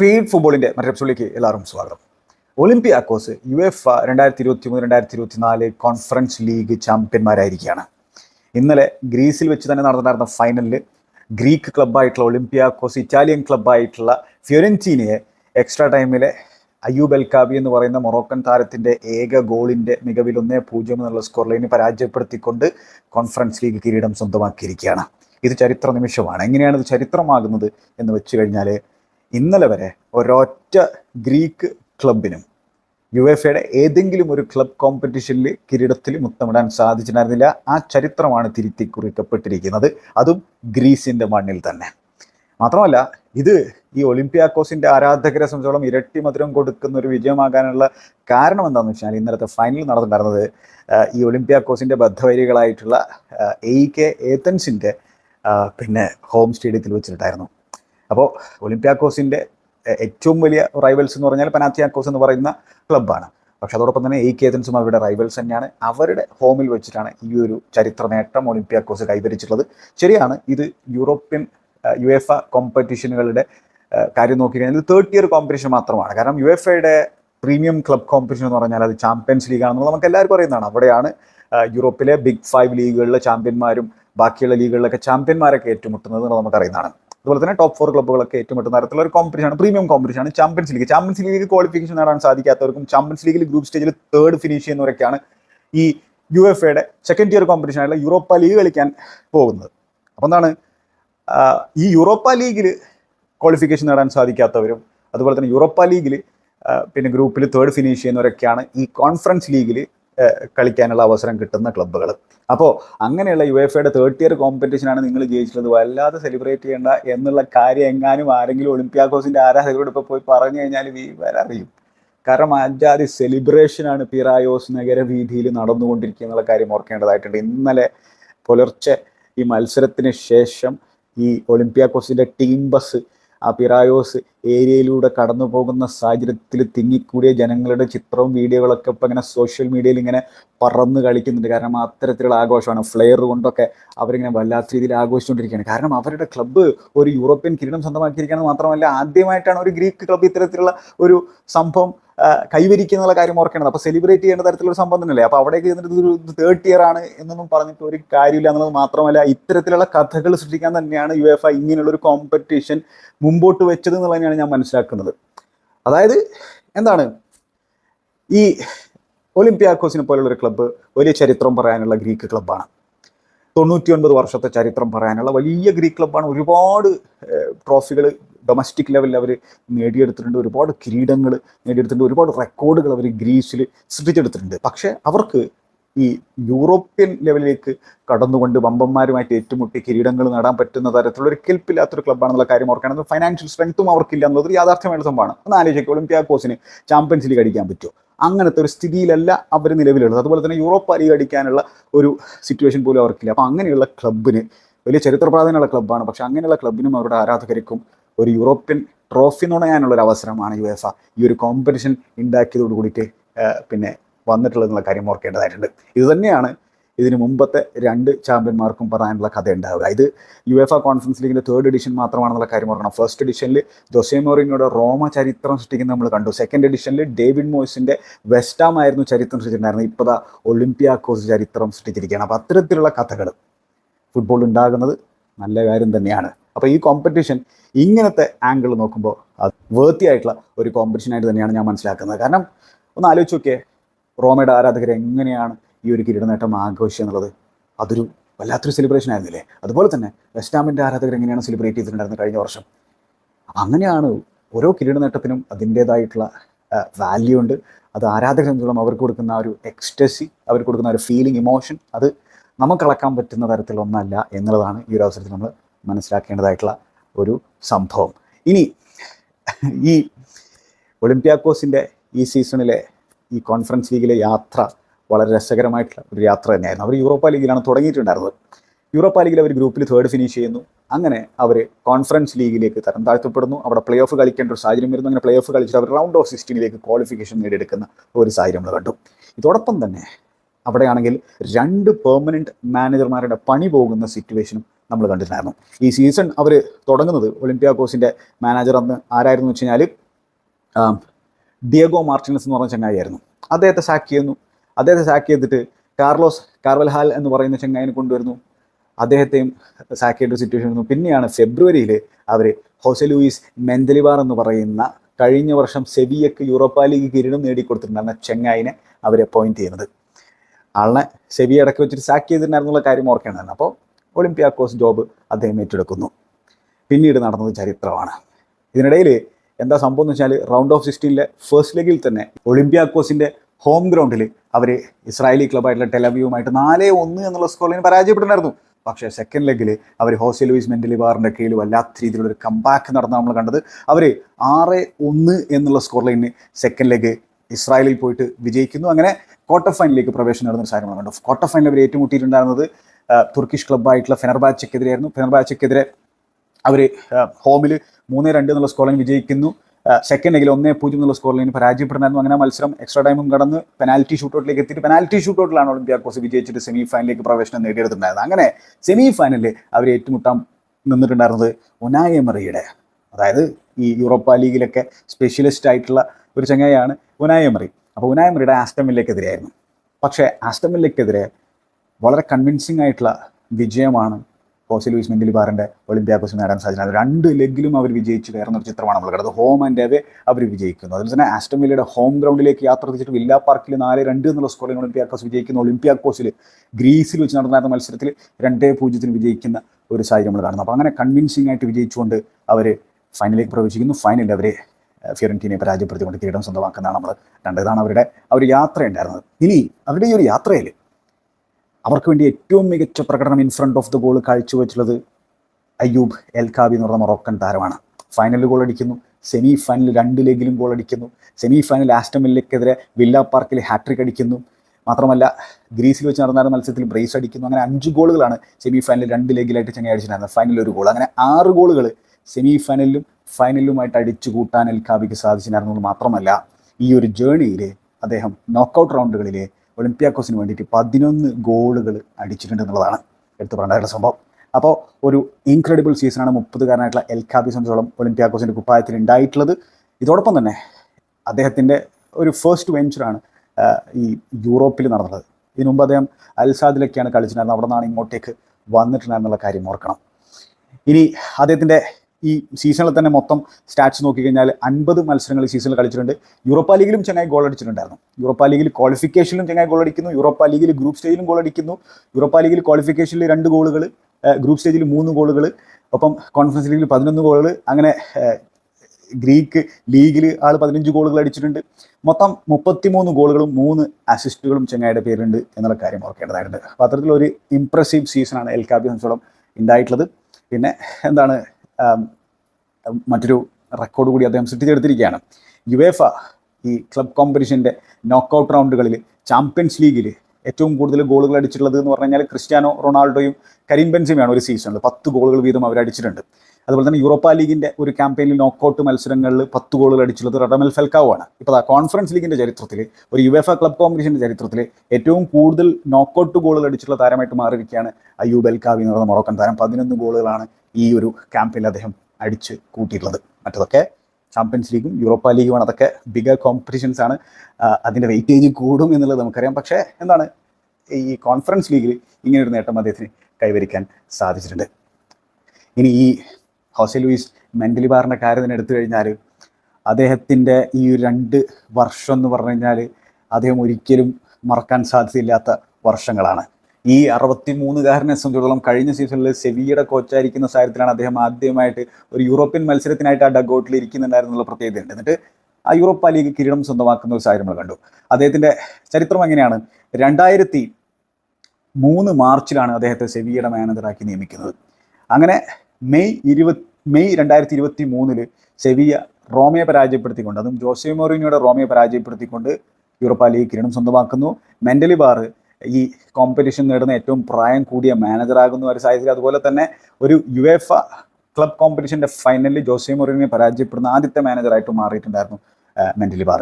Feed ഫുട്ബോളിന്റെ മറ്റൊരു എപ്പിസോഡിലേക്ക് എല്ലാവർക്കും സ്വാഗതം. ഒളിമ്പിയാക്കോസ് യു എഫ് രണ്ടായിരത്തി ഇരുപത്തി മൂന്ന് രണ്ടായിരത്തി ഇരുപത്തി നാല് കോൺഫറൻസ് ലീഗ് ചാമ്പ്യന്മാരായിരിക്കുകയാണ്. ഇന്നലെ ഗ്രീസിൽ വെച്ച് തന്നെ നടന്നിട്ടുണ്ടായിരുന്ന ഫൈനലിൽ ഗ്രീക്ക് ക്ലബ്ബായിട്ടുള്ള ഒളിമ്പിയാക്കോസ് ഇറ്റാലിയൻ ക്ലബ്ബായിട്ടുള്ള ഫിയോറന്റീനയെ എക്സ്ട്രാ ടൈമിലെ അയ്യൂബ് എൽക്കാബി എന്ന് പറയുന്ന മൊറോക്കൻ താരത്തിന്റെ ഏക ഗോളിന്റെ മികവിൽ ഒന്നേ പൂജ്യം എന്നുള്ള സ്കോർ പരാജയപ്പെടുത്തിക്കൊണ്ട് കോൺഫറൻസ് ലീഗ് കിരീടം സ്വന്തമാക്കിയിരിക്കുകയാണ്. ഇത് ചരിത്ര നിമിഷമാണ്. എങ്ങനെയാണ് ഇത് ചരിത്രമാകുന്നത് എന്ന് വെച്ച് കഴിഞ്ഞാൽ ഇന്നലെ വരെ ഒരൊറ്റ ഗ്രീക്ക് ക്ലബിനും യു എഫ് എയുടെ ഏതെങ്കിലും ഒരു ക്ലബ് കോമ്പറ്റീഷനിൽ കിരീടത്തിൽ മുത്തമിടാൻ സാധിച്ചിരുന്നില്ല ആ ചരിത്രമാണ് തിരുത്തി കുറിക്കപ്പെട്ടിരിക്കുന്നത് അതും ഗ്രീസിന്റെ മണ്ണിൽ തന്നെ. മാത്രമല്ല ഇത് ഈ ഒളിമ്പിയാക്കോസിന്റെ ആരാധകരെ സംബന്ധിച്ചോളം ഇരട്ടി മധുരം കൊടുക്കുന്ന ഒരു വിജയമാകാനുള്ള കാരണം എന്താണെന്ന് വെച്ചാൽ ഇന്നലത്തെ ഫൈനൽ നടന്നിട്ടുണ്ടായിരുന്നത് ഈ ഒളിമ്പിയാക്കോസിന്റെ ബദ്ധവൈരികളായിട്ടുള്ള എ കെ ഏത്തൻസിന്റെ പിന്നെ ഹോം സ്റ്റേഡിയത്തിൽ വെച്ചിട്ടായിരുന്നു അപ്പോൾ ഒളിമ്പ്യാക്കോസിന്റെ ഏറ്റവും വലിയ റൈവൽസ് എന്ന് പറഞ്ഞാൽ പനാത്തിയാക്കോസ് എന്ന് പറയുന്ന ക്ലബ്ബാണ് പക്ഷെ അതോടൊപ്പം തന്നെ എ കേതൻസും അവരുടെ റൈവൽസ് തന്നെയാണ്. അവരുടെ ഹോമിൽ വെച്ചിട്ടാണ് ഈ ഒരു ചരിത്ര നേട്ടം ഒളിമ്പ്യാക്കോസ് കൈവരിച്ചിട്ടുള്ളത്. ശരിയാണ് ഇത് യൂറോപ്യൻ യു എഫ് കോമ്പറ്റീഷനുകളുടെ കാര്യം നോക്കിക്കഴിഞ്ഞാൽ തേർഡ് ഇയർ കോമ്പറ്റീഷൻ മാത്രമാണ്. കാരണം യു എഫ് എയുടെ പ്രീമിയം ക്ലബ് കോമ്പറ്റീഷൻ എന്ന് പറഞ്ഞാൽ അത് ചാമ്പ്യൻസ് ലീഗ് ആണെന്ന് നമുക്ക് എല്ലാവർക്കും അറിയുന്നതാണ്. അവിടെയാണ് യൂറോപ്പിലെ ബിഗ് ഫൈവ് ലീഗുകളിലെ ചാമ്പ്യന്മാരും ബാക്കിയുള്ള ലീഗുകളിലൊക്കെ ചാമ്പ്യന്മാരൊക്കെ ഏറ്റുമുട്ടുന്നത് എന്ന് നമുക്ക് അറിയുന്നതാണ്. അതുപോലെ തന്നെ ടോപ്പ് ഫോർ ക്ലബ്ബുകളൊക്കെ ഏറ്റുമുട്ടുന്ന തരത്തിലുള്ള ഒരു കോമ്പറ്റീഷനാണ് പ്രീമിയം കോമ്പറ്റീഷനാണ് ചാമ്പ്യൻസ് ലീഗ് ചാമ്പ്യൻസ് ലീഗിൽ ക്വാളിഫിക്കേഷൻ നേടാൻ സാധിക്കാത്തവർക്കും ചാമ്പ്യൻസ് ലീഗിൽ ഗ്രൂപ്പ് സ്റ്റേജിൽ തേർഡ് ഫിനിഷ് ചെയ്യുന്നവരൊക്കെയാണ് ഈ യു എഫ് എയുടെ സെക്കൻഡ് ഇയർ കോമ്പറ്റീഷൻ ആയിട്ടുള്ള യൂറോപ്പ ലീഗ് കളിക്കാൻ പോകുന്നത്. അപ്പോൾ എന്താണ്? ഈ യൂറോപ്പ ലീഗിൽ ക്വാളിഫിക്കേഷൻ നേടാൻ സാധിക്കാത്തവരും അതുപോലെ തന്നെ യൂറോപ്പ ലീഗിൽ പിന്നെ ഗ്രൂപ്പിൽ തേർഡ് ഫിനിഷ് ചെയ്യുന്നവരൊക്കെയാണ് ഈ കോൺഫറൻസ് ലീഗിൽ കളിക്കാനുള്ള അവസരം കിട്ടുന്ന ക്ലബ്ബുകൾ അപ്പോൾ അങ്ങനെയുള്ള യു എഫ് എയുടെ തേർഡ് ഇയർ കോമ്പറ്റീഷനാണ് നിങ്ങൾ ജയിച്ചിട്ടുള്ളത്. വല്ലാതെ സെലിബ്രേറ്റ് ചെയ്യേണ്ട എന്നുള്ള കാര്യം എങ്ങാനും ആരെങ്കിലും ഒളിമ്പ്യാക്കോസിന്റെ ആരാധകരോട് ഇപ്പോൾ പോയി പറഞ്ഞു കഴിഞ്ഞാൽ വി വരറിയും. കാരണം അജാതി സെലിബ്രേഷനാണ് പിറായോസ് നഗരവീതിയിൽ നടന്നുകൊണ്ടിരിക്കുക എന്നുള്ള കാര്യം ഓർക്കേണ്ടതായിട്ടുണ്ട്. ഇന്നലെ പുലർച്ചെ ഈ മത്സരത്തിന് ശേഷം ഈ ഒളിമ്പ്യാക്കോസിന്റെ ടീം ബസ് ആ പിറായോസ് ഏരിയയിലൂടെ കടന്നു പോകുന്ന സാഹചര്യത്തിൽ തിങ്ങിക്കൂടിയ ജനങ്ങളുടെ ചിത്രവും വീഡിയോകളൊക്കെ ഇപ്പം ഇങ്ങനെ സോഷ്യൽ മീഡിയയിൽ ഇങ്ങനെ പറന്ന് കളിക്കുന്നുണ്ട്. കാരണം അത്തരത്തിലുള്ള ആഘോഷമാണ്. ഫ്ലെയർ കൊണ്ടൊക്കെ അവരിങ്ങനെ വല്ലാത്ത രീതിയിൽ ആഘോഷിച്ചുകൊണ്ടിരിക്കുകയാണ്. കാരണം അവരുടെ ക്ലബ്ബ് ഒരു യൂറോപ്യൻ കിരീടം സ്വന്തമാക്കിയിരിക്കുകയാണ് മാത്രമല്ല ആദ്യമായിട്ടാണ് ഒരു ഗ്രീക്ക് ക്ലബ്ബ് ഇത്തരത്തിലുള്ള ഒരു സംഭവം കൈവരിക്കുന്നുള്ള കാര്യം ഓർക്കേണ്ടത്. അപ്പോൾ സെലിബ്രേറ്റ് ചെയ്യേണ്ട തരത്തിലുള്ള സംഭവം തന്നെയല്ലേ? അപ്പോൾ അവിടേക്ക് ചെന്നിട്ട് ഇതൊരു തേർഡ് ഇയർ ആണ് എന്നൊന്നും പറഞ്ഞിട്ട് ഒരു കാര്യമില്ല എന്നുള്ളത് മാത്രമല്ല ഇത്തരത്തിലുള്ള കഥകൾ സൃഷ്ടിക്കാൻ തന്നെയാണ് യു എഫ് ഐ ഇങ്ങനെയുള്ള ഒരു കോമ്പറ്റീഷൻ മുമ്പോട്ട് വെച്ചത് എന്നുള്ളത് തന്നെയാണ് ഞാൻ മനസ്സിലാക്കുന്നത്. അതായത് എന്താണ്? ഈ ഒളിമ്പിയാക്കോസിനെ പോലുള്ള ഒരു ക്ലബ്ബ് വലിയ ചരിത്രം പറയാനുള്ള ഗ്രീക്ക് ക്ലബ്ബാണ് തൊണ്ണൂറ്റി ഒൻപത് വർഷത്തെ ചരിത്രം പറയാനുള്ള വലിയ ഗ്രീക്ക് ക്ലബ്ബാണ് ഒരുപാട് ട്രോഫികൾ ഡൊമസ്റ്റിക് ലെവലിൽ അവർ നേടിയെടുത്തിട്ടുണ്ട്. ഒരുപാട് കിരീടങ്ങൾ നേടിയെടുത്തിട്ടുണ്ട്. ഒരുപാട് റെക്കോർഡുകൾ അവർ ഗ്രീസിൽ സൃഷ്ടിച്ചെടുത്തിട്ടുണ്ട്. പക്ഷേ അവർക്ക് ഈ യൂറോപ്യൻ ലെവലിലേക്ക് കടന്നുകൊണ്ട് വമ്പന്മാരുമായിട്ട് ഏറ്റുമുട്ടി കിരീടങ്ങൾ നേടാൻ പറ്റുന്ന തരത്തിലുള്ള ഒരു കെൽപ്പില്ലാത്തൊരു ക്ലബ്ബാണെന്നുള്ള കാര്യം ഓർക്കണം ഫൈനാൻഷ്യൽ സ്ട്രെങ്ത്തും അവർക്കില്ല എന്നുള്ളത് യാഥാർത്ഥ്യമായിട്ട് യാഥാർത്ഥ്യമായ സംഭവമാണ്. ഒന്ന് ആലോചിക്കുക ഒളിമ്പ്യാക്കോസിന് ചാമ്പ്യൻസ് ലീഗ് അടിക്കാൻ പറ്റുമോ? അങ്ങനത്തെ ഒരു സ്ഥിതിയിലല്ല അവർ നിലവിലുള്ളത്. അതുപോലെ തന്നെ യൂറോപ്പ് ലീഗ് അടിക്കാനുള്ള ഒരു സിറ്റുവേഷൻ പോലും അവർക്കില്ല. അപ്പോൾ അങ്ങനെയുള്ള ക്ലബിന് വലിയ ചരിത്ര പ്രാധാന്യമുള്ള ക്ലബ്ബാണ് പക്ഷേ അങ്ങനെയുള്ള ക്ലബിനും അവരുടെ ആരാധകർക്കും ഒരു യൂറോപ്യൻ ട്രോഫി നുണയാനുള്ള ഒരു അവസരമാണ് യു എഫ് ഈ ഒരു കോമ്പറ്റീഷൻ ഉണ്ടാക്കിയതോട് കൂടിയിട്ട് പിന്നെ വന്നിട്ടുള്ളതെന്നുള്ള കാര്യം ഓർക്കേണ്ടതായിട്ടുണ്ട്. ഇത് തന്നെയാണ് ഇതിന് മുമ്പത്തെ രണ്ട് ചാമ്പ്യന്മാർക്കും പറയാനുള്ള കഥ ഉണ്ടാവുക ഇത് യു എഫ് കോൺഫറൻസ് ലീഗിന്റെ തേർഡ് എഡിഷൻ മാത്രമാണെന്നുള്ള കാര്യം ഓർക്കണം. ഫസ്റ്റ് എഡിഷനിൽ ജോസെ മോറിനോയുടെ റോമ ചരിത്രം സൃഷ്ടിക്കുന്നത് നമ്മൾ കണ്ടു. സെക്കൻഡ് എഡിഷനിൽ ഡേവിഡ് മോയ്സിന്റെ വെസ്റ്റാം ആയിരുന്നു ചരിത്രം സൃഷ്ടിച്ചിട്ടുണ്ടായിരുന്നത്. ഇപ്പോൾ കോസ് ചരിത്രം സൃഷ്ടിച്ചിരിക്കുകയാണ്. അപ്പോൾ അത്തരത്തിലുള്ള കഥകൾ ഫുട്ബോൾ ഉണ്ടാകുന്നത് നല്ല കാര്യം തന്നെയാണ്. അപ്പോൾ ഈ കോമ്പറ്റീഷൻ ഇങ്ങനത്തെ ആംഗിൾ നോക്കുമ്പോൾ അത് വേർത്തി ആയിട്ടുള്ള ഒരു കോമ്പറ്റീഷൻ ആയിട്ട് തന്നെയാണ് ഞാൻ മനസ്സിലാക്കുന്നത്. കാരണം ഒന്ന് ആലോചിച്ച് നോക്കിയേ റോമയുടെ ആരാധകർ എങ്ങനെയാണ് ഈ ഒരു കിരീടനേട്ടം ആഘോഷിച്ചത് എന്നുള്ളത് അതൊരു വല്ലാത്തൊരു സെലിബ്രേഷൻ ആയിരുന്നില്ലേ? അതുപോലെ തന്നെ വെസ്റ്റാമിന്റെ ആരാധകർ എങ്ങനെയാണ് സെലിബ്രേറ്റ് ചെയ്തിട്ടുണ്ടായിരുന്നത് കഴിഞ്ഞ വർഷം? അങ്ങനെയാണ് ഓരോ കിരീടനേട്ടത്തിനും അതിന്റേതായിട്ടുള്ള വാല്യൂ ഉണ്ട്. അത് സംബന്ധിച്ചിടത്തോളം അവർക്ക് കൊടുക്കുന്ന ഒരു എക്സ്റ്റസി അവർക്ക് കൊടുക്കുന്ന ഒരു ഫീലിംഗ് ഇമോഷൻ അത് നമുക്ക് അളക്കാൻ പറ്റുന്ന തരത്തിലൊന്നല്ല എന്നുള്ളതാണ് ഈ ഒരു അവസരത്തിൽ നമ്മൾ മനസ്സിലാക്കേണ്ടതായിട്ടുള്ള ഒരു സംഭവം. ഇനി ഈ ഒളിമ്പ്യാക്കോസിന്റെ ഈ സീസണിലെ ഈ കോൺഫറൻസ് ലീഗിലെ യാത്ര വളരെ രസകരമായിട്ടുള്ള ഒരു യാത്ര തന്നെയായിരുന്നു. അവർ യൂറോപ്പ ലീഗിലാണ് തുടങ്ങിയിട്ടുണ്ടായിരുന്നത്. യൂറോപ്പ ലീഗിൽ അവർ ഗ്രൂപ്പിൽ തേർഡ് ഫിനിഷ് ചെയ്യുന്നു. അങ്ങനെ അവർ കോൺഫറൻസ് ലീഗിലേക്ക് തരം താഴ്ത്തപ്പെടുന്നു അവിടെ പ്ലേ ഓഫ് കളിക്കേണ്ട ഒരു സാഹചര്യം വരുന്നു. അങ്ങനെ പ്ലേ ഓഫ് കളിച്ചിട്ട് അവർ റൗണ്ട് ഓഫ് സിക്സ്റ്റീനിലേക്ക് ക്വാളിഫിക്കേഷൻ നേടിയെടുക്കുന്ന ഒരു സാഹചര്യം നമ്മൾ കണ്ടു. ഇതോടൊപ്പം തന്നെ അവിടെയാണെങ്കിൽ രണ്ട് പെർമനന്റ് മാനേജർമാരുടെ പണി പോകുന്ന സിറ്റുവേഷനും നമ്മൾ കണ്ടിട്ടുണ്ടായിരുന്നു. ഈ സീസൺ അവർ തുടങ്ങുന്നത് ഒളിമ്പിയാക്കോസിന്റെ മാനേജർ അന്ന് ആരായിരുന്നു വെച്ച് കഴിഞ്ഞാൽ ഡിയഗോ മാർട്ടിനസ് എന്ന് പറഞ്ഞ ചങ്ങായിയായിരുന്നു അദ്ദേഹത്തെ സാക്ക് ചെയ്യുന്നു. അദ്ദേഹത്തെ സാക്ക് ചെയ്തിട്ട് കാർലോസ് കാർവൽഹാൽ എന്ന് പറയുന്ന ചങ്ങായിനെ കൊണ്ടുവരുന്നു. അദ്ദേഹത്തെയും സാക്ക് ചെയ്യേണ്ട സിറ്റുവേഷൻ വന്നു പിന്നെയാണ് ഫെബ്രുവരിയിൽ അവർ ഹോസെ ലൂയിസ് മെന്തലിവാർ എന്ന് പറയുന്ന കഴിഞ്ഞ വർഷം സെവിയക്ക് യൂറോപ്പ ലീഗ് കിരീടം നേടിക്കൊടുത്തിട്ടുണ്ടായിരുന്ന ചെങ്ങായിനെ അവർ അപ്പോയിന്റ് ചെയ്യുന്നത്. ആളിനെ സെവി ഇടയ്ക്ക് വെച്ചിട്ട് സാക്ക് ചെയ്തിട്ടുണ്ടായിരുന്നുള്ള കാര്യം ഓർക്കേണ്ടതാണ്. അപ്പോൾ ഒളിമ്പിയാക്കോസ് ജോബ് അദ്ദേഹം ഏറ്റെടുക്കുന്നു. പിന്നീട് നടന്നത് ചരിത്രമാണ്. ഇതിനിടയിൽ എന്താ സംഭവം എന്ന് വെച്ചാൽ റൗണ്ട് ഓഫ് സിക്സ്റ്റീനിലെ ഫസ്റ്റ് ലെഗിൽ തന്നെ ഒളിമ്പ്യാക്കോസിന്റെ ഹോം ഗ്രൗണ്ടിൽ അവർ ഇസ്രായേലി ക്ലബായിട്ടുള്ള ടെലവ്യൂമായിട്ട് നാല് ഒന്ന് എന്നുള്ള സ്കോറിന് പരാജയപ്പെട്ടിട്ടുണ്ടായിരുന്നു. പക്ഷേ സെക്കൻഡ് ലെഗിൽ അവർ ഹോസെ ലൂയിസ് മെന്റലിവാറിന്റെ കീഴിൽ വല്ലാത്ത രീതിയിലുള്ള ഒരു കമ്പാക്ക് നടന്ന നമ്മൾ കണ്ടത്. അവർ ആറ് ഒന്ന് എന്നുള്ള സ്കോർ ലൈനിന് സെക്കൻഡ് ലെഗ് ഇസ്രായേലിൽ പോയിട്ട് വിജയിക്കുന്നു. അങ്ങനെ ക്വാർട്ടർ ഫൈനലിലേക്ക് പ്രവേശനം നടന്ന ഒരു സാധനം കണ്ടു ക്വാർട്ടർ ഫൈനൽ അവർ ഏറ്റുമുട്ടിയിട്ടുണ്ടായിരുന്നത് തുർക്കിഷ് ക്ലബ്ബായിട്ടുള്ള ഫെനർബാച്ചയ്ക്കെതിരെയായിരുന്നു. ഫെനർബാച്ചയ്ക്കെതിരെ അവർ ഹോമിൽ മൂന്ന് രണ്ട് എന്നുള്ള സ്കോർ ലൈൻ വിജയിക്കുന്നു സെക്കൻഡ് ലെഗിൽ ഒന്നേ പൂജ്യം എന്നുള്ള സ്കോർ ലൈൻ പരാജയപ്പെടുന്നായിരുന്നു അങ്ങനെ മത്സരം എക്സ്ട്രാ ടൈമും കടന്ന് പെനാൽറ്റി ഷൂട്ടൗട്ടിലേക്ക് എത്തിയിട്ട് പെനാൽറ്റി ഷൂട്ടൗട്ടിലാണ് ഒളിമ്പ്യാക്കോസ് വിജയിച്ചിട്ട് സെമി ഫൈനലിലേക്ക് പ്രവേശനം നേടിയെടുത്തിട്ടുണ്ടായിരുന്നത്. അങ്ങനെ സെമി ഫൈനലിൽ അവർ ഏറ്റുമുട്ടാൻ നിന്നിട്ടുണ്ടായിരുന്നത് ഒനായമറിയുടെ അതായത് ഈ യൂറോപ്പ ലീഗിലൊക്കെ സ്പെഷ്യലിസ്റ്റ് ആയിട്ടുള്ള ഒരു ചങ്ങായാണ് ഒനായമറി അപ്പോൾ ഉനായ എമറിയുടെ ആസ്റ്റമില്ലേക്കെതിരെയായിരുന്നു പക്ഷേ ആസ്റ്റമിലേക്കെതിരെ വളരെ കൺവിൻസിംഗ് ആയിട്ടുള്ള വിജയമാണ് ഹോസി ലൂയിസ് മെന്റിലിബാറിന്റെ ഒളിമ്പ്യാക്കോസ് നേടാൻ സാധിച്ചത്. രണ്ട് ലെഗിലും അവർ വിജയിച്ച് കയറുന്ന ഒരു ചിത്രമാണ് നമ്മൾ കണ്ടത് ഹോം ആൻഡ് അവേ അവർ വിജയിക്കുന്നു. അതുപോലെ തന്നെ ആസ്റ്റം ഹോം ഗ്രൗണ്ടിലേക്ക് യാത്ര തിരിച്ചിട്ട് വില്ലാ പാർക്കിൽ നാല് രണ്ട് എന്നുള്ള സ്കോറിൽ ഒളിമ്പ്യാക്കോസ് വിജയിക്കുന്ന. ഒളിമ്പ്യാക്കോസിൽ ഗ്രീസിൽ വെച്ച് നടന്നായിരുന്ന മത്സരത്തിൽ രണ്ടേ പൂജ്യത്തിന് വിജയിക്കുന്ന ഒരു സാഹചര്യം നമ്മൾ കാണുന്നു. അപ്പോൾ അങ്ങനെ കൺവിൻസിംഗ് ആയിട്ട് വിജയിച്ചുകൊണ്ട് അവർ ഫൈനലിലേക്ക് പ്രവേശിക്കുന്നു. ഫൈനലിൽ അവർ ഫിയറന്റീനെ പരാജയപ്പെടുത്തിക്കൊണ്ട് കിരീടം സ്വന്തമാക്കുന്നതാണ് നമ്മൾ കണ്ടത്. ഇതാണ് അവരുടെ ആ ഒരു യാത്ര ഉണ്ടായിരുന്നത് ഇനി അവരുടെ ഈ ഒരു യാത്രയിൽ അവർക്ക് വേണ്ടി ഏറ്റവും മികച്ച പ്രകടനം in front of the goal കാഴ്ചവെച്ചുള്ളത് Ayoub El Kaabi എന്ന് പറഞ്ഞ മൊറോക്കൻ താരമാണ്. ഫൈനലിൽ ഗോൾ അടിക്കുന്നു. സെമി ഫൈനൽ രണ്ട് ലെഗിലും ഗോൾ അടിക്കുന്നു സെമി ഫൈനൽ ആസ്റ്റമിലേക്കെതിരെ വില്ല പാർക്കിൽ ഹാട്രിക് അടിക്കുന്നു. മാത്രമല്ല ഗ്രീസിൽ വെച്ച് നടന്ന മത്സരത്തിൽ ബ്രേസ് അടിക്കുന്നു. അങ്ങനെ അഞ്ച് ഗോളുകളാണ് സെമി ഫൈനലിൽ രണ്ട് ലെഗിലായിട്ട് ചെങ്ങായി അടിച്ചിട്ടുണ്ടായിരുന്നത്. ഫൈനലിൽ ഒരു ഗോൾ അങ്ങനെ ആറ് ഗോളുകൾ സെമി ഫൈനലിലും ഫൈനലിലുമായിട്ട് അടിച്ചു കൂട്ടാൻ എൽ കാബിക്ക് സാധിച്ചിട്ടുണ്ടായിരുന്നത് മാത്രമല്ല ഈ ഒരു ജേണിയിൽ അദ്ദേഹം നോക്കൗട്ട് റൗണ്ടുകളിൽ ഒളിമ്പ്യാക്കോസിന് വേണ്ടിയിട്ട് പതിനൊന്ന് ഗോളുകൾ അടിച്ചിട്ടുണ്ട് എന്നുള്ളതാണ് എടുത്തു പറയേണ്ട സംഭവം. അപ്പോൾ ഒരു ഇൻക്രെഡിബിൾ സീസണാണ് മുപ്പതുകാരനായിട്ടുള്ള എൽ കാബി സംബന്ധിച്ചോളം ഒളിമ്പ്യാക്കോസിന്റെ കുപ്പായത്തിൽ ഉണ്ടായിട്ടുള്ളത്. ഇതോടൊപ്പം തന്നെ അദ്ദേഹത്തിന്റെ ഒരു ഫസ്റ്റ് വെഞ്ചറാണ് ഈ യൂറോപ്പിൽ നടന്നത്. ഇതിനു മുമ്പ് അദ്ദേഹം അൽസാദിലൊക്കെയാണ് കളിച്ചിട്ടുണ്ടായിരുന്നത്. അവിടെ നിന്നാണ് ഇങ്ങോട്ടേക്ക് വന്നിട്ടുണ്ടായിരുന്നുള്ള കാര്യം ഓർക്കണം. ഇനി അദ്ദേഹത്തിന്റെ ഈ സീസണിൽ തന്നെ മൊത്തം സ്റ്റാറ്റ്സ് നോക്കിക്കഴിഞ്ഞാൽ അൻപത് മത്സരങ്ങൾ ഈ സീസണിൽ കളിച്ചിട്ടുണ്ട്. യൂറോപ്പ ലീഗിലും ചെങ്ങായി ഗോൾ അടിച്ചിട്ടുണ്ടായിരുന്നു. യൂറോപ്പ ലീഗിൽ ക്വാളിഫിക്കേഷനിലും ചെങ്ങായി ഗോൾ അടിക്കുന്നു. യൂറോപ്പ ലീഗിൽ ഗ്രൂപ്പ് സ്റ്റേജിലും ഗോൾ അടിക്കുന്നു. യൂറോപ്പ ലീഗിൽ ക്വാളിഫിക്കേഷനിൽ രണ്ട് ഗോളുകൾ ഗ്രൂപ്പ് സ്റ്റേജിൽ മൂന്ന് ഗോളുകൾ ഒപ്പം കോൺഫറൻസ് ലീഗിൽ പതിനൊന്ന് ഗോളുകൾ അങ്ങനെ ഗ്രീക്ക് ലീഗിൽ ആൾ പതിനഞ്ച് ഗോളുകൾ അടിച്ചിട്ടുണ്ട്. മൊത്തം മുപ്പത്തിമൂന്ന് ഗോളുകളും മൂന്ന് അസിസ്റ്റുകളും ചെങ്ങായിയുടെ പേരുണ്ട് എന്നുള്ള കാര്യം ഓർക്കേണ്ടതായിട്ടുണ്ട്. അപ്പോൾ അത്തരത്തിലൊരു ഇംപ്രസീവ് സീസണാണ് എൽ കാബി സംബന്ധിച്ചോളം ഉണ്ടായിട്ടുള്ളത്. പിന്നെ എന്താണ് മറ്റൊരു റെക്കോർഡ് കൂടി അദ്ദേഹം സൃഷ്ടിച്ചെടുത്തിരിക്കുകയാണ്. യുവേഫ ഈ ക്ലബ് കോമ്പറ്റീഷന്റെ നോക്കൗട്ട് റൗണ്ടുകളിൽ ചാമ്പ്യൻസ് ലീഗിൽ ഏറ്റവും കൂടുതൽ ഗോളുകൾ അടിച്ചിട്ടുള്ളത് എന്ന് പറഞ്ഞു കഴിഞ്ഞാൽ ക്രിസ്ത്യാനോ റൊണാൾഡോയും കരീം ബെൻസിമയാണ് ഒരു സീസണിൽ പത്ത് ഗോളുകൾ വീതം അവരടിച്ചിട്ടുണ്ട്. അതുപോലെ തന്നെ യൂറോപ്പ ലീഗിന്റെ ഒരു ക്യാമ്പയിനിൽ നോക്കൗട്ട് മത്സരങ്ങളിൽ പത്ത് ഗോളുകൾ അടിച്ചുള്ളത് റഡമൽ ഫെൽക്കാവ് ആണ് ഇപ്പോൾ ആ കോൺഫറൻസ് ലീഗിന്റെ ചരിത്രത്തിൽ ഒരു യു എഫ് എ ക്ലബ് കോമ്പറ്റീഷന്റെ ചരിത്രത്തിൽ ഏറ്റവും കൂടുതൽ നോക്കൗട്ട് ഗോളുകൾ അടിച്ചുള്ള താരമായിട്ട് മാറിയിരിക്കുകയാണ് അയ്യൂബ് എൽക്കാവി എന്ന് പറയുന്ന മൊറോക്കൻ താരം. പതിനൊന്ന് ഗോളുകളാണ് ഈ ഒരു ക്യാമ്പയിൽ അദ്ദേഹം അടിച്ച് കൂട്ടിയിട്ടുള്ളത്. മറ്റതൊക്കെ ചാമ്പ്യൻസ് ലീഗും യൂറോപ്പ ലീഗുമാണ്. അതൊക്കെ ബിഗർ കോമ്പറ്റീഷൻസ് ആണ്. അതിന്റെ വെയിറ്റേജ് കൂടും എന്നുള്ളത് നമുക്കറിയാം. പക്ഷേ എന്താണ്? ഈ കോൺഫറൻസ് ലീഗിൽ ഇങ്ങനെയൊരു നേട്ടം അദ്ദേഹത്തിന് കൈവരിക്കാൻ സാധിച്ചിട്ടുണ്ട്. ഇനി ഈ ഹോസെ ലൂയിസ് മെന്റലി ബാറിന്റെ കാര്യം തന്നെ എടുത്തു കഴിഞ്ഞാൽ അദ്ദേഹത്തിന്റെ ഈ ഒരു രണ്ട് വർഷം എന്ന് പറഞ്ഞു കഴിഞ്ഞാൽ അദ്ദേഹം ഒരിക്കലും മറക്കാൻ സാധ്യതയില്ലാത്ത വർഷങ്ങളാണ്. ഈ അറുപത്തി മൂന്നുകാരനെ സംബന്ധിച്ചിടത്തോളം കഴിഞ്ഞ സീസണിൽ സെവിയുടെ കോച്ചായിരിക്കുന്ന സാഹചര്യത്തിലാണ് അദ്ദേഹം ആദ്യമായിട്ട് ഒരു യൂറോപ്യൻ മത്സരത്തിനായിട്ട് ആ ഡഗൗട്ടിൽ ഇരിക്കുന്നുണ്ടായിരുന്നുള്ള പ്രത്യേകതയുണ്ട്. എന്നിട്ട് ആ യൂറോപ്പ ലീഗ് കിരീടം സ്വന്തമാക്കുന്ന ഒരു സാഹചര്യം നമ്മൾ കണ്ടു. അദ്ദേഹത്തിന്റെ ചരിത്രം എങ്ങനെയാണ്? രണ്ടായിരത്തി മൂന്ന് മാർച്ചിലാണ് അദ്ദേഹത്തെ സെവിയുടെ മാനേജറാക്കി നിയമിക്കുന്നത്. അങ്ങനെ മെയ് ഇരുപത് മെയ് രണ്ടായിരത്തി ഇരുപത്തി മൂന്നിൽ സെവിയ റോമയെ പരാജയപ്പെടുത്തിക്കൊണ്ട് അതും ജോസെ മോറിനിയുടെ റോമയെ പരാജയപ്പെടുത്തിക്കൊണ്ട് യൂറോപ്പ ലീഗ് കിരീടം സ്വന്തമാക്കുന്നു. മെന്റലി ബാർ ഈ കോമ്പറ്റീഷൻ നേടുന്ന ഏറ്റവും പ്രായം കൂടിയ മാനേജറാകുന്ന ഒരു സാഹചര്യം. അതുപോലെ തന്നെ ഒരു യുഎഫ ക്ലബ് കോമ്പറ്റീഷന്റെ ഫൈനലിൽ ജോസെ മോറിനെ പരാജയപ്പെടുന്ന ആദ്യത്തെ മാനേജറായിട്ട് മാറിയിട്ടുണ്ടായിരുന്നു മെന്റലി ബാർ.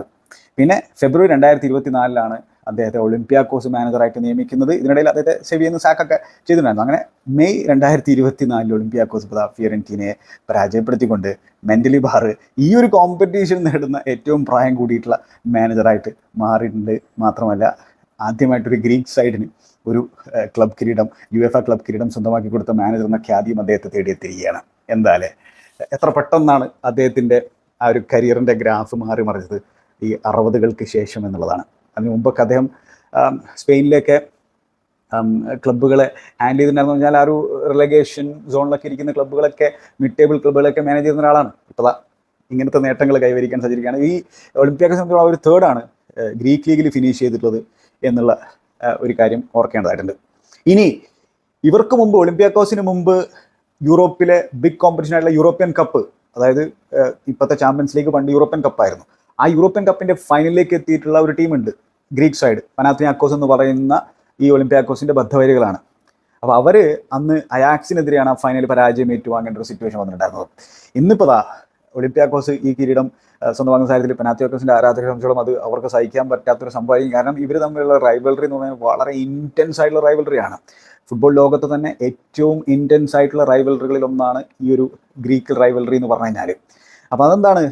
പിന്നെ ഫെബ്രുവരി രണ്ടായിരത്തി ഇരുപത്തിനാലിലാണ് അദ്ദേഹത്തെ ഒളിമ്പ്യാക്കോസ് മാനേജറായിട്ട് നിയമിക്കുന്നത്. ഇതിനിടയിൽ അദ്ദേഹത്തെ സെവിയെന്ന് സാക്കൊക്കെ ചെയ്തിട്ടുണ്ടായിരുന്നു. അങ്ങനെ മെയ് രണ്ടായിരത്തി ഇരുപത്തി നാലിൽ ഒളിമ്പ്യാക്കോസ് ഫിയറന്റീനയെ പരാജയപ്പെടുത്തിക്കൊണ്ട് മെന്റലി ബാർ ഈ ഒരു കോമ്പറ്റീഷൻ നേടുന്ന ഏറ്റവും പ്രായം കൂടിയിട്ടുള്ള മാനേജറായിട്ട് മാറിയിട്ടുണ്ട്. മാത്രമല്ല ആദ്യമായിട്ടൊരു ഗ്രീക്ക് സൈഡിന് ഒരു ക്ലബ് കിരീടം യു എഫ് എ ക്ലബ് കിരീടം സ്വന്തമാക്കി കൊടുത്ത മാനേജർ എന്ന ഖ്യാതിയും അദ്ദേഹത്തെ തേടിയെത്തിരിക്കുകയാണ് എന്തായാലേ എത്ര പെട്ടെന്നാണ് അദ്ദേഹത്തിന്റെ ആ ഒരു കരിയറിന്റെ ഗ്രാഫ് മാറി മറിച്ചത് ഈ അറുപതുകൾക്ക് ശേഷം എന്നുള്ളതാണ്. അതിന് മുമ്പൊക്കെ അദ്ദേഹം സ്പെയിനിലേക്ക് ക്ലബ്ബുകളെ ഹാൻഡിൽ ചെയ്തിട്ടുണ്ടായിരുന്നു പറഞ്ഞാൽ ആ ഒരു റിലഗേഷൻ സോണിലൊക്കെ ഇരിക്കുന്ന ക്ലബ്ബുകളൊക്കെ മിഡ് ടേബിൾ ക്ലബ്ബുകളൊക്കെ മാനേജ് ചെയ്യുന്ന ഒരാളാണ് ഇപ്പോൾ ഇങ്ങനത്തെ നേട്ടങ്ങൾ കൈവരിക്കാൻ സാധിച്ചിരിക്കുകയാണ്. ഈ ഒളിമ്പിയാക്കെ സംബന്ധിച്ചുള്ള ഒരു തേർഡാണ് ഗ്രീക്ക് ലീഗിൽ ഫിനിഷ് ചെയ്തിട്ടുള്ളത് എന്നുള്ള ഒരു കാര്യം ഓർക്കേണ്ടതായിട്ടുണ്ട്. ഇനി ഇവർക്ക് മുമ്പ് ഒളിമ്പിയാക്കോസിന് മുമ്പ് യൂറോപ്പിലെ ബിഗ് കോമ്പറ്റീഷൻ ആയിട്ടുള്ള യൂറോപ്യൻ കപ്പ് അതായത് ഇപ്പോഴത്തെ ചാമ്പ്യൻസ് ലീഗ് പണ്ട് യൂറോപ്യൻ കപ്പായിരുന്നു ആ യൂറോപ്യൻ കപ്പിന്റെ ഫൈനലിലേക്ക് എത്തിയിട്ടുള്ള ഒരു ടീമുണ്ട് ഗ്രീക്ക് സൈഡ് പനാത്തിയാക്കോസ് എന്ന് പറയുന്ന ഈ ഒളിമ്പിയാക്കോസിന്റെ ബദ്ധവരികളാണ്. അപ്പോൾ അവർ അന്ന് അയാക്സിനെതിരെയാണ് ആ ഫൈനൽ പരാജയം ഏറ്റുവാങ്ങേണ്ട ഒരു സിറ്റുവേഷൻ വന്നിട്ടുണ്ടായിരുന്നത്. ഇന്നിപ്പോൾ ദാ ഒളിമ്പിയാക്കോസ് ഈ കിരീടം സ്വന്തമാക്കുന്ന സാഹചര്യത്തിൽ പനാത്തിയാക്കോസിന്റെ ആരാധകരെ സംബന്ധിച്ചോളം അത് അവർക്ക് സഹിക്കാൻ പറ്റാത്തൊരു സംഭവമായിരിക്കും. കാരണം ഇവർ തമ്മിലുള്ള റൈവൽറി എന്ന് പറഞ്ഞാൽ വളരെ ഇന്റൻസ് ആയിട്ടുള്ള റൈവലറിയാണ് ഫുട്ബോൾ ലോകത്ത് തന്നെ ഏറ്റവും ഇന്റൻസ് ആയിട്ടുള്ള റൈവൽറികളിൽ ഒന്നാണ് ഈ ഒരു ഗ്രീക്ക് റൈവൽറി എന്ന് പറഞ്ഞു കഴിഞ്ഞാൽ അപ്പോൾ അതെന്താണ്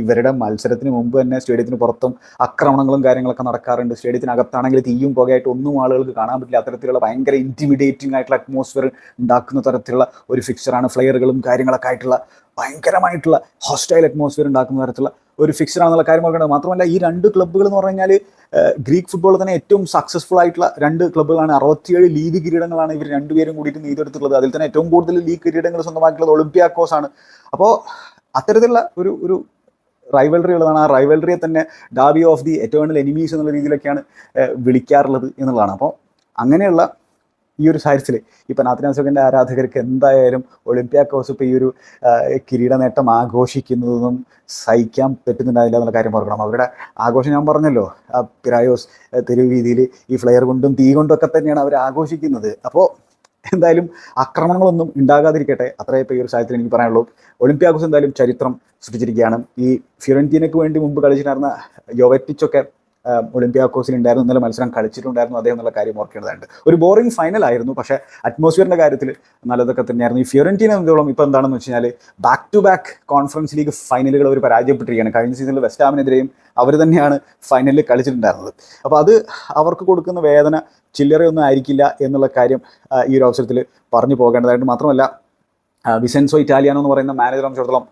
ഇവരുടെ മത്സരത്തിന് മുമ്പ് തന്നെ സ്റ്റേഡിയത്തിന് പുറത്തും ആക്രമണങ്ങളും കാര്യങ്ങളൊക്കെ നടക്കാറുണ്ട്. സ്റ്റേഡിയത്തിനകത്താണെങ്കിൽ തീയും പുകയായിട്ട് ഒന്നും ആളുകൾക്ക് കാണാൻ പറ്റില്ല. അത്തരത്തിലുള്ള ഭയങ്കര ഇന്റിമിഡേറ്റിംഗ് ആയിട്ടുള്ള അറ്റ്മോസ്ഫിയർ ഉണ്ടാക്കുന്ന തരത്തിലുള്ള ഒരു ഫിക്സറാണ് ഫ്ലെയറുകളും കാര്യങ്ങളൊക്കെ ആയിട്ടുള്ള ഭയങ്കരമായിട്ടുള്ള ഹോസ്റ്റൈൽ അറ്റ്മോസ്ഫിയർ ഉണ്ടാക്കുന്ന തരത്തിലുള്ള ഒരു ഫിക്സറാണെന്നുള്ള കാര്യം ഓർക്കേണ്ടത് മാത്രമല്ല ഈ രണ്ട് ക്ലബ്ബുകൾ എന്ന് പറഞ്ഞു കഴിഞ്ഞാൽ ഗ്രീക്ക് ഫുട്ബോൾ തന്നെ ഏറ്റവും സക്സസ്ഫുൾ ആയിട്ടുള്ള രണ്ട് ക്ലബ്ബുകളാണ് അറുപത്തിയേഴ് ലീഗ് കിരീടങ്ങളാണ് ഇവർ രണ്ടുപേരും കൂടിയിട്ട് നെയ്തെടുത്തിട്ടുള്ളത്. അതിൽ തന്നെ ഏറ്റവും കൂടുതൽ ലീഗ് കിരീടങ്ങൾ സ്വന്തമാക്കിയിട്ടുള്ളത് ഒളിമ്പ്യാക്കോസ് ആണ്. അപ്പോൾ അത്തരത്തിലുള്ള ഒരു ഒരു റൈവൽറി ഉള്ളതാണ് ആ റൈവൽറിയെ തന്നെ derby of the eternal enemies എന്നുള്ള രീതിയിലൊക്കെയാണ് വിളിക്കാറുള്ളത് എന്നുള്ളതാണ്. അപ്പോൾ അങ്ങനെയുള്ള ഈ ഒരു സാഹചര്യത്തിൽ ഈ പനാത്തിനാസോക്കിന്റെ ആരാധകർക്ക് എന്തായാലും ഒളിമ്പിയാക്കോസ് ഇപ്പോൾ ഈ ഒരു കിരീട നേട്ടം ആഘോഷിക്കുന്നതൊന്നും സഹിക്കാൻ പറ്റുന്നുണ്ടാവില്ല എന്നുള്ള കാര്യം ഓർക്കണം. അവരുടെ ആഘോഷം ഞാൻ പറഞ്ഞല്ലോ പിരായോസ് തെരുവ് രീതിയിൽ ഈ ഫ്ലെയർ കൊണ്ടും തീ കൊണ്ടും ഒക്കെ തന്നെയാണ് അവർ ആഘോഷിക്കുന്നത്. അപ്പോൾ എന്തായാലും ആക്രമണങ്ങളൊന്നും ഉണ്ടാകാതിരിക്കട്ടെ. അത്രേ ഇപ്പോൾ ഈ ഒരു സാഹചര്യത്തിൽ എനിക്ക് പറയാനുള്ളൂ. ഒളിമ്പ്യാഗോസ് എന്തായാലും ചരിത്രം സൃഷ്ടിച്ചിരിക്കുകയാണ്. ഈ ഫിറന്റീനയ്ക്ക് വേണ്ടി മുമ്പ് കളിച്ചിട്ടുണ്ടായിരുന്ന യോവറ്റിച്ചൊക്കെ ഒളിമ്പിയാക്കോസിൽ ഉണ്ടായിരുന്നു ഇന്നലെ മത്സരം കളിച്ചിട്ടുണ്ടായിരുന്നു അദ്ദേഹം എന്നുള്ള കാര്യം ഓർക്കേണ്ടതായിട്ട് ഒരു ബോറിംഗ് ഫൈനൽ ആയിരുന്നു പക്ഷേ അറ്റ്മോസ്ഫിയറിന്റെ കാര്യത്തിൽ നല്ലതൊക്കെ തന്നെയായിരുന്നു. ഈ ഫ്യൂറന്റീൻ എന്തോളം ഇപ്പോൾ എന്താണെന്ന് വെച്ച് കഴിഞ്ഞാൽ back to back conference league ഫൈനലുകൾ അവർ പരാജയപ്പെട്ടിരിക്കുകയാണ്. കഴിഞ്ഞ സീസണിൽ വെസ്റ്റ് ഹാമിനെതിരെയും അവർ തന്നെയാണ് ഫൈനലിൽ കളിച്ചിട്ടുണ്ടായിരുന്നത്. അപ്പോൾ അത് അവർക്ക് കൊടുക്കുന്ന വേദന ചില്ലറയൊന്നും ആയിരിക്കില്ല എന്നുള്ള കാര്യം ഈ ഒരു അവസരത്തിൽ പറഞ്ഞു പോകേണ്ടതായിട്ട് മാത്രമല്ല വിസെൻസോ ഇറ്റാലിയാനോ എന്ന് പറയുന്ന മാനേജറെ സംബന്ധിച്ചിടത്തോളം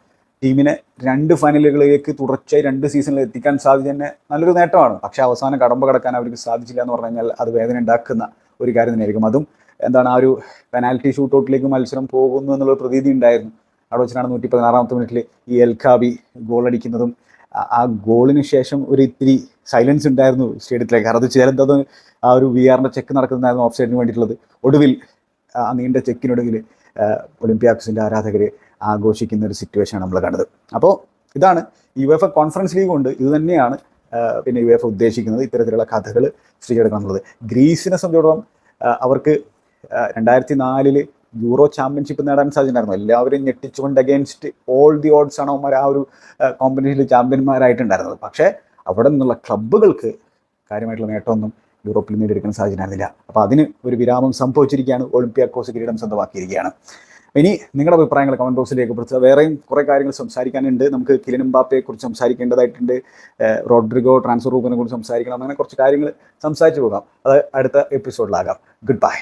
ടീമിനെ രണ്ട് ഫൈനലുകളിലേക്ക് തുടർച്ചയായി രണ്ട് സീസണിൽ എത്തിക്കാൻ സാധിച്ചു തന്നെ നല്ലൊരു നേട്ടമാണ്. പക്ഷേ അവസാനം കടമ്പ കടക്കാൻ അവർക്ക് സാധിച്ചില്ല എന്ന് പറഞ്ഞു കഴിഞ്ഞാൽ അത് വേദന ഉണ്ടാക്കുന്ന ഒരു കാര്യം തന്നെയായിരിക്കും. അതും എന്താണ് ആ ഒരു പെനാൽറ്റി ഷൂട്ടൗട്ടിലേക്ക് മത്സരം പോകുന്നു എന്നുള്ള പ്രതീതി ഉണ്ടായിരുന്നു. അവിടെ വെച്ചിട്ടാണ് നൂറ്റി പതിനാറാമത്തെ മിനിറ്റിൽ ഈ എൽഖാബി ഗോൾ അടിക്കുന്നതും ആ- ഗോളിന് ശേഷം ഒരു ഇത്തിരി സൈലൻസ് ഉണ്ടായിരുന്നു സ്റ്റേഡിയത്തിലേക്ക്. അത് ചേരുന്നത് ആ ഒരു വി ആറിന്റെ ചെക്ക് നടക്കുന്നുണ്ടായിരുന്നു ഓഫ് സൈഡിന് വേണ്ടിയിട്ടുള്ളത്. ഒടുവിൽ ആ നീണ്ട ചെക്കിനൊടുവിൽ ഒളിമ്പിയാക്സിന്റെ ആരാധകർ ആഘോഷിക്കുന്ന ഒരു സിറ്റുവേഷനാണ് നമ്മൾ കണ്ടത്. അപ്പോൾ ഇതാണ് U F A conference league കൊണ്ട് ഇത് തന്നെയാണ് പിന്നെ യു എഫ് ഉദ്ദേശിക്കുന്നത് ഇത്തരത്തിലുള്ള കഥകൾ സൃഷ്ടിച്ചെടുക്കണം ഗ്രീസിനെ സംബന്ധിച്ചിടത്തോളം അവർക്ക് രണ്ടായിരത്തി നാലിൽ യൂറോ ചാമ്പ്യൻഷിപ്പ് നേടാൻ സാധിച്ചിട്ടുണ്ടായിരുന്നു എല്ലാവരും ഞെട്ടിച്ചുകൊണ്ട് അഗേൻസ്റ്റ് ഓൾ ദി ഓഡ്സ് ആണ് അവന്മാർ ആ ഒരു കോമ്പറ്റീഷനിൽ ചാമ്പ്യന്മാരായിട്ടുണ്ടായിരുന്നത് പക്ഷേ അവിടെ നിന്നുള്ള ക്ലബ്ബുകൾക്ക് കാര്യമായിട്ടുള്ള നേട്ടമൊന്നും യൂറോപ്പിൽ നേടിയെടുക്കാൻ സാധിച്ചിട്ടുണ്ടായിരുന്നില്ല അപ്പോൾ അതിന് ഒരു വിരാമം സംഭവിച്ചിരിക്കുകയാണ്. ഒളിമ്പിയാക്കോസ് കിരീടം സ്വന്തമാക്കിയിരിക്കുകയാണ്. ഇനി നിങ്ങളുടെ അഭിപ്രായങ്ങൾ കമന്റ് ബോക്സിൽ രേഖപ്പെടുത്തുക വേറെയും കുറേ കാര്യങ്ങൾ സംസാരിക്കാനുണ്ട്. നമുക്ക് കിലിൻ കുറിച്ച് സംസാരിക്കേണ്ടതായിട്ടുണ്ട്. റോഡ്രിഗോ ട്രാൻസ്ഫർ റൂപ്പിനെ കുറിച്ച് സംസാരിക്കണം. അങ്ങനെ കുറച്ച് കാര്യങ്ങൾ സംസാരിച്ചു പോകാം. അത് അടുത്ത എപ്പിസോഡിലാകാം ഗുഡ് ബൈ